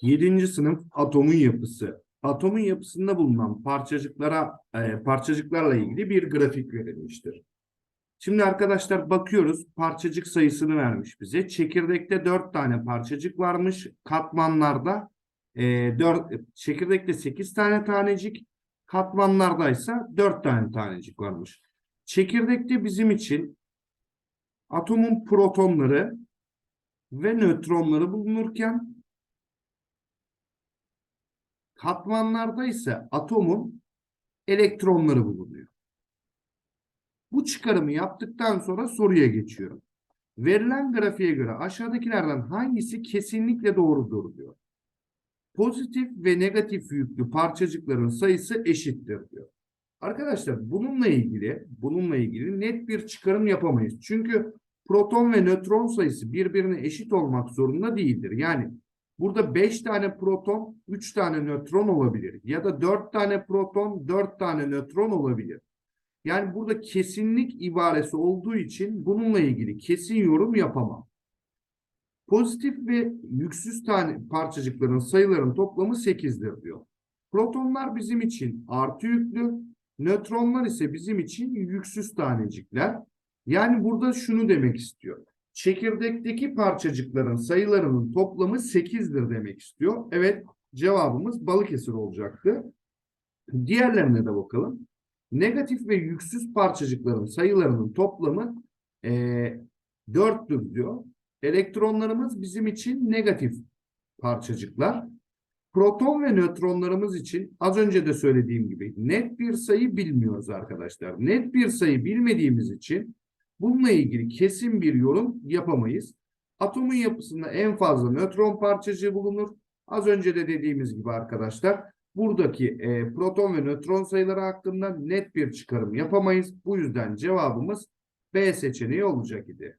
Yedinci sınıf atomun yapısı. Atomun yapısında bulunan parçacıklara, e, parçacıklarla ilgili bir grafik verilmiştir. Şimdi arkadaşlar bakıyoruz parçacık sayısını vermiş bize. Çekirdekte 4 tane parçacık varmış. Katmanlarda e, 4, çekirdekte 8 tane tanecik. Katmanlardaysa 4 tane tanecik varmış. Çekirdekte bizim için atomun protonları ve nötronları bulunurken katmanlarda ise atomun elektronları bulunuyor. Bu çıkarımı yaptıktan sonra soruya geçiyorum. Verilen grafiğe göre aşağıdakilerden hangisi kesinlikle doğrudur diyor. Pozitif ve negatif yüklü parçacıkların sayısı eşittir diyor. Arkadaşlar bununla ilgili bununla ilgili net bir çıkarım yapamayız. Çünkü proton ve nötron sayısı birbirine eşit olmak zorunda değildir. Yani burada 5 tane proton, 3 tane nötron olabilir ya da 4 tane proton, 4 tane nötron olabilir. Yani burada kesinlik ibaresi olduğu için bununla ilgili kesin yorum yapamam. Pozitif ve yüksüz tane parçacıkların sayılarının toplamı 8'dir diyor. Protonlar bizim için artı yüklü, nötronlar ise bizim için yüksüz tanecikler. Yani burada şunu demek istiyor. Çekirdekteki parçacıkların sayılarının toplamı 8'dir demek istiyor. Evet cevabımız Balıkesir olacaktı. Diğerlerine de bakalım. Negatif ve yüksüz parçacıkların sayılarının toplamı eee 4'tür diyor. Elektronlarımız bizim için negatif parçacıklar. Proton ve nötronlarımız için az önce de söylediğim gibi net bir sayı bilmiyoruz arkadaşlar. Net bir sayı bilmediğimiz için bununla ilgili kesin bir yorum yapamayız. Atomun yapısında en fazla nötron parçacığı bulunur. Az önce de dediğimiz gibi arkadaşlar buradaki e, proton ve nötron sayıları hakkında net bir çıkarım yapamayız. Bu yüzden cevabımız B seçeneği olacak idi.